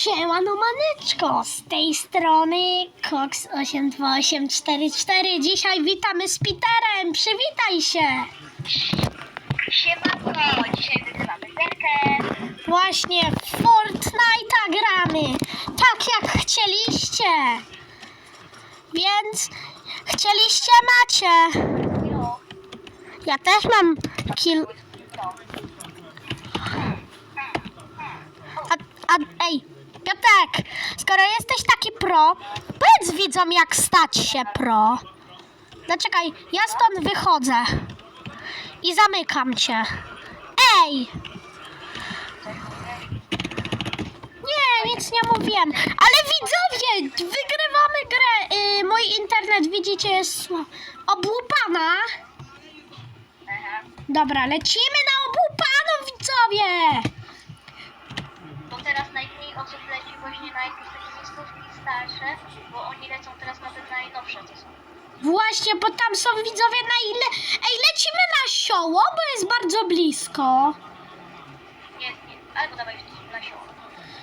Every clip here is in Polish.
Siemano maneczko, z tej strony Cox82844. Dzisiaj witamy z Peterem, przywitaj się. Siemanko, dzisiaj wygrywamy gierkę. Właśnie w Fortnite'a gramy, tak jak chcieliście. Więc chcieliście macie. Ja też mam kill... to. A, a, ej, Piotrek, skoro jesteś taki pro, powiedz widzom jak stać się pro. No czekaj, ja stąd wychodzę i zamykam cię. Ej! Nie, nic nie mówiłem. Ale widzowie, wygrywamy grę. Y, mój internet, widzicie, jest obłupana. Dobra, lecimy na obłupaną, widzowie. Bo teraz najmniej osób leci właśnie na jakieś takie miejscówki starsze, bo oni lecą teraz na te najnowsze, co są. Właśnie, bo tam są widzowie na ile... Ej, lecimy na sioło, bo jest bardzo blisko. Nie, nie, albo dawaj na siłę.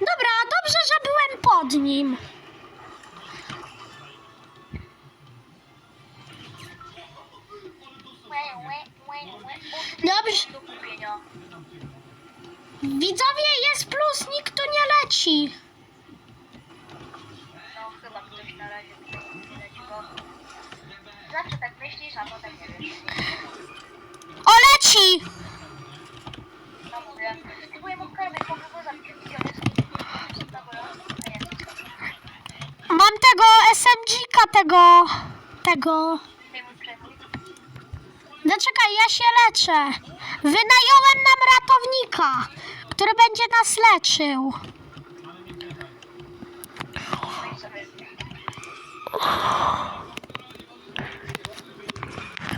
Dobra, dobrze, że byłem pod nim. Dobrze. Widzowie, jest plus, nikt tu nie leci. No, chyba ktoś na razie tutaj nie leci, bo... Zawsze tak myślisz, a potem nie wiesz. O, leci! No mówię, spróbuję mu go. Mam tego SMG-ka, tego... Tego... Przejmuj. No czekaj, ja się leczę. Wynająłem nam ratownika, który będzie nas leczył.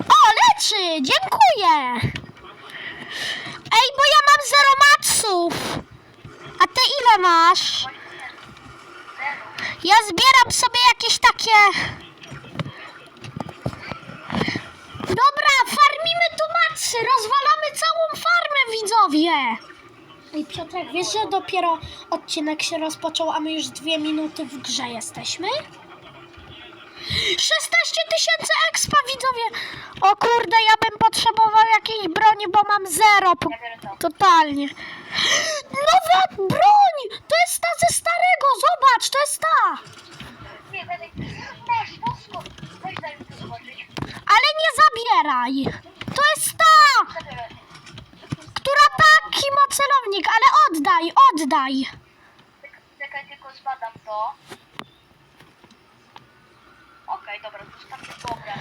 O, leczy! Dziękuję! Ej, bo ja mam zero matsów. A ty ile masz? Ja zbieram sobie jakieś takie... Dobra, farmimy tu matsy, rozwalamy całą farmę, widzowie! Ej, Piotrek, wiesz, że dopiero odcinek się rozpoczął, a my już dwie minuty w grze jesteśmy? 16 tysięcy expa, widzowie! O kurde, ja bym potrzebował jakiejś broni, bo mam zero. Totalnie. Nowa broń! To jest ta ze starego, zobacz, to jest ta! Ale nie zabieraj! To jest ta! Zabiorę. Która taki ma celownik, ale oddaj! Czekaj, tylko zbadam to. Okej, dobra, to jest takie dobre.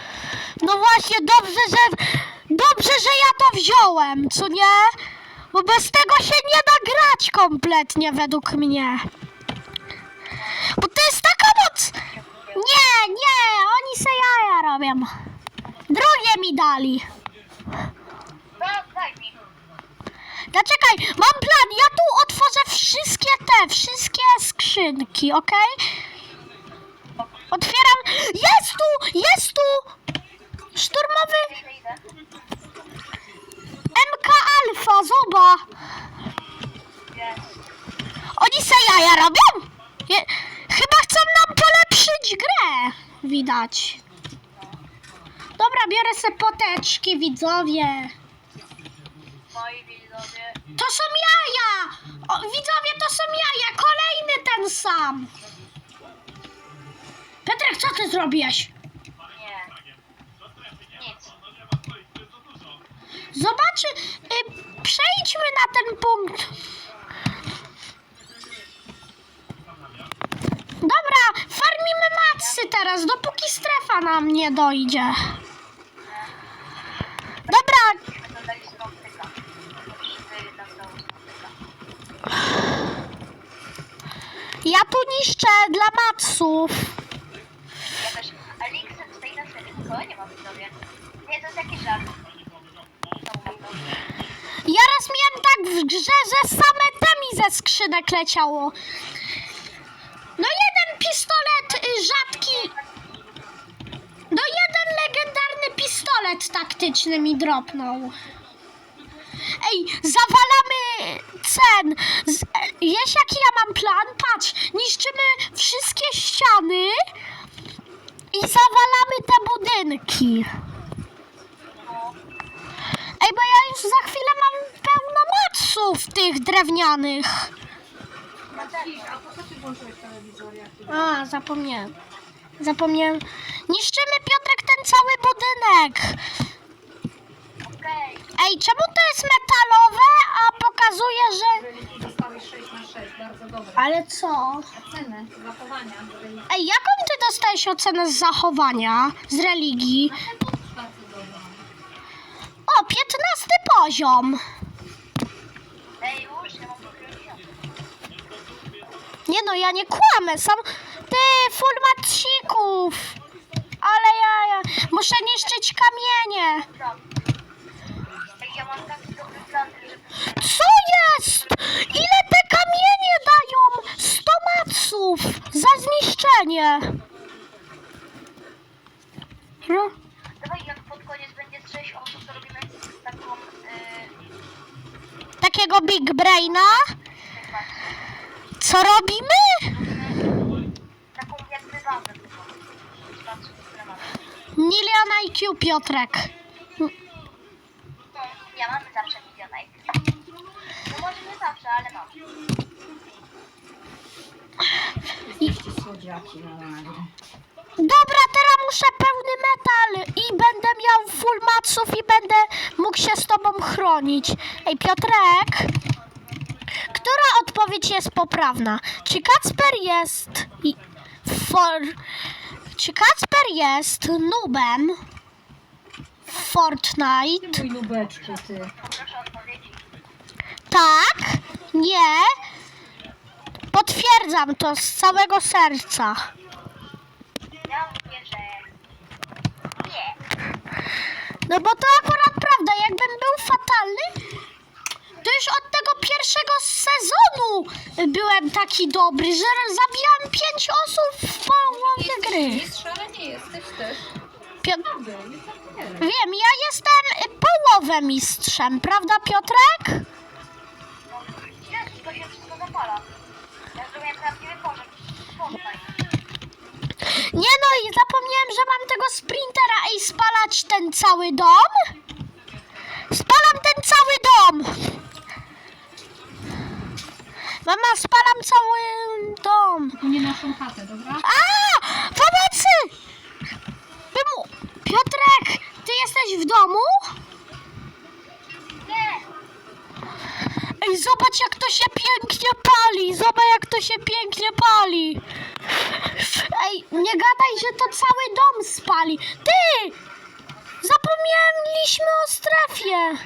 No właśnie, dobrze, że... Dobrze, że ja to wziąłem, co nie? Bo bez tego się nie da grać kompletnie, według mnie. Bo to jest taka moc... Nie, nie, oni se jaja robią. Drugie mi dali. No, daj mi. No czekaj, mam plan. Ja tu otworzę wszystkie te, wszystkie skrzynki, ok? Otwieram. Jest tu, jest tu. Szturmowy. MK Alfa, zoba. Oni se jaja robią? Je, chyba chcą nam polepszyć grę. Widać. Dobra, biorę se poteczki, widzowie. Moi widzowie. To są jaja! O, widzowie, to są jaja! Kolejny ten sam! Petrek, co ty zrobiłeś? Nie. Nic. Zobaczy, y, przejdźmy na ten punkt. Dobra, farmimy matsy teraz, dopóki strefa nam nie dojdzie. Dobra, ja tu niszczę dla matsów. Ja też. A Lixen stoi na. Nikogo nie ma widzowie. Nie, to jest jakiś. Ja raz miałem tak w grze, że same te mi ze skrzynek leciało. No jeden pistolet y, rzadki, no jeden legendarny pistolet taktyczny mi dropnął. Ej, zawalamy cen. Z, jaki ja mam plan? Patrz, niszczymy wszystkie ściany i zawalamy te budynki. Ej, bo ja już za chwilę mam pełno maców tych drewnianych. A, zapomniałem. Zapomniałem. Niszczymy, Piotrek, ten cały budynek. Ej, czemu to jest metalowe, a pokazuje, że... Dostałeś 6 na 6, bardzo. Ale co? Ocenę zachowania. Ej, jaką ty dostałeś ocenę z zachowania, z religii? Bardzo. O, 15 poziom. Ej, ja mam. Nie no, ja nie kłamę, sam... Ty, fulmacików! Ale ja, ja muszę niszczyć kamienie. Plan. Ej, ja mam taki dobry plan, żeby... Co jest? Ile te kamienie dają? 100 maców za zniszczenie. No. Dawaj, jak pod koniec będzie z 6 osób, to robimy taką... Yy, Takiego big braina? Co robimy? taką jakby. Milion IQ, Piotrek. Ja mam zawsze milionek. No może nie zawsze, ale mam. Słodziaki na razie. Dobra, teraz muszę pełny metal i będę miał full maców i będę mógł się z tobą chronić. Ej, Piotrek, która odpowiedź jest poprawna? Czy Kacper jest for... Czy Kacper jest nubem w Fortnite? Ty mój ty. Tak? Nie? Potwierdzam to z całego serca. Ja mówię, że... Nie. No bo to akurat prawda, jakbym był fatalny, to już od tego pierwszego sezonu byłem taki dobry, że zabijałem pięć osób w połowie gry. Mistrz, ale nie jesteś też. Pio-. Wiem, ja jestem połowę mistrzem, prawda Piotrek? Nie no i zapomniałem, że mam tego sprintera i spalać ten cały dom. Spalam ten cały dom. Mama, spalam cały dom. Tylko nie naszą chatę, dobra? A! Pomocy! Wymu... Piotrek, ty jesteś w domu? Nie! Ej, zobacz jak to się pięknie pali! Zobacz jak to się pięknie pali! Ej, nie gadaj, że to cały dom spali! Ty! Zapomnieliśmy o strefie!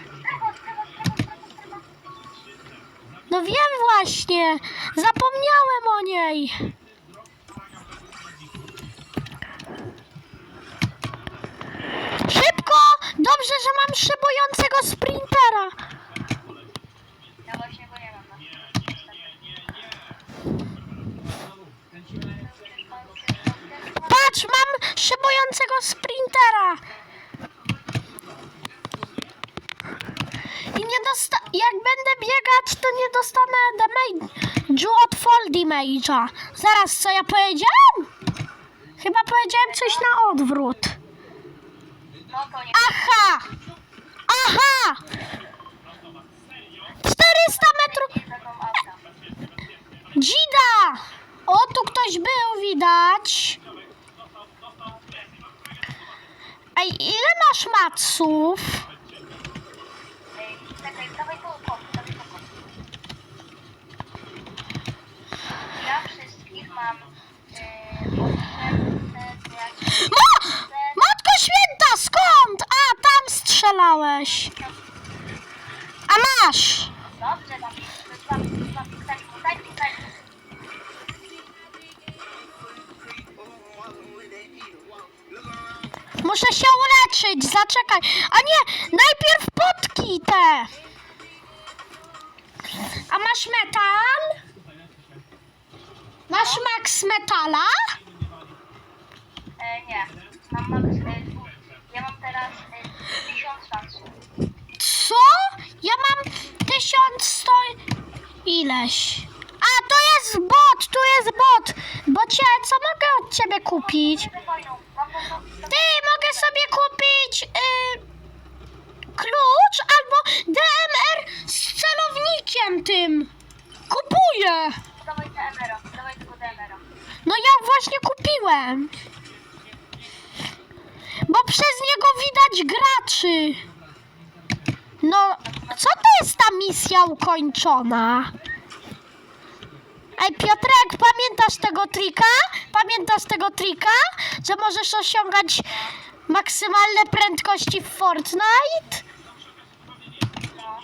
No wiem właśnie! Zapomniałem o niej! Szybko! Dobrze, że mam szybującego sprintera! Ja właśnie go nie mam na Patrz, mam szybującego sprintera! I nie dosta... Jak będę biegać, to nie dostanę damage'u od fall damage'a. Zaraz, co ja powiedziałem? Chyba powiedziałem coś na odwrót. Aha! Aha! 400 metrów... Dzida! O, tu ktoś był, widać. Ej, ile masz maców? Ej, czekaj, dawaj to kop, dawaj to kop. Ja wszystkich mam yy, od 600 jak... Ma! Matko święta, skąd? A, tam strzelałeś. A masz! Dobrze, tam Muszę się uleczyć, zaczekaj. A nie, najpierw potki te. A masz metal? Masz max metala? E, nie, mam max... E, ja mam teraz e, 1000 szansów. Co? Ja mam 1100 ileś. A, to jest bot, tu jest bot. Bocie, co mogę od ciebie kupić? Fajną, Ty, mogę sobie kupić y, klucz albo DMR z celownikiem tym. Kupuję. Dawaj DMR-a, dawaj tego DMR-a. No ja właśnie kupiłem. Bo przez niego widać graczy. No, co to jest ta misja ukończona? Ej, Piotrek, pamiętasz tego trika? Pamiętasz tego trika? Że możesz osiągać maksymalne prędkości w Fortnite?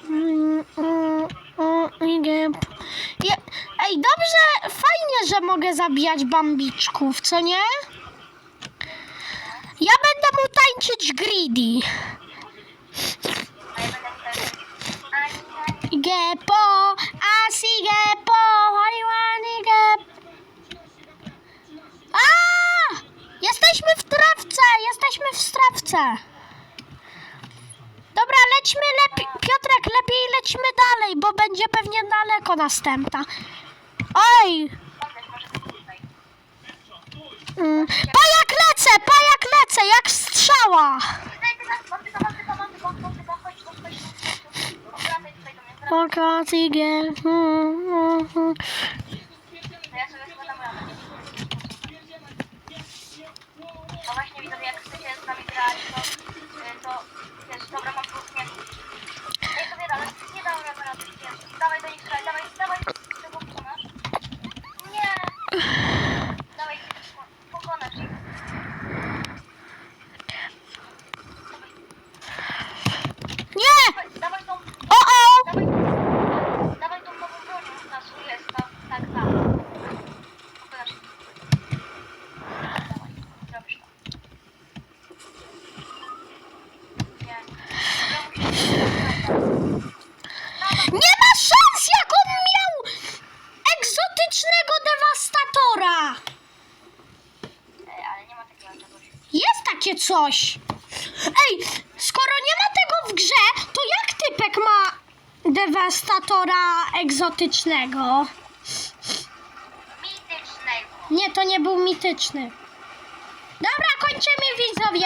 Mm, mm, mm, nie. Je, ej, dobrze, fajnie, że mogę zabijać bambiczków, co nie? Ja będę mu tańczyć greedy. A ja będę też... Ani, ani. Gepo, asi gepo, hariwani gep. A! Jesteśmy w trawce, jesteśmy w strawce. Dobra, lećmy lepiej. Piotrek, lepiej lećmy dalej, bo będzie pewnie daleko następna. Oj! Mm, pajak lecę, pajak lecę, jak strzała. Tutaj, ty nas, mam tylko, mam tylko, mam tylko, mam tylko, chodź tu, chodź tu. Wracaj do mnie, wracaj. Pokazigę. To ja sobie składam ramę. No właśnie widzowie, jak chcecie z nami grać, to, y, to wiesz, dobra, mam plus nie. Ej, to nie da, nie dam rady na tych pierwszych. Dawaj do nich strzelaj, dawaj, dawaj, czego pokonasz? Nie! Dawaj, pokonasz ich. Nie! Dawaj, dawaj tą, O, o! dawaj, dawaj tą nową bronią u nas, tu jest, ta, tak, tak. Pokonasz ich. Dawaj, zrobisz to. Nie. Dobra, musisz Nie ma szans, jak on miał egzotycznego dewastatora. Ej, ale nie ma takiego czegoś. Jest takie coś. Ej, skoro nie ma tego w grze, to jak typek ma dewastatora egzotycznego? Mitycznego. Nie, to nie był mityczny. Dobra, kończymy widzowie.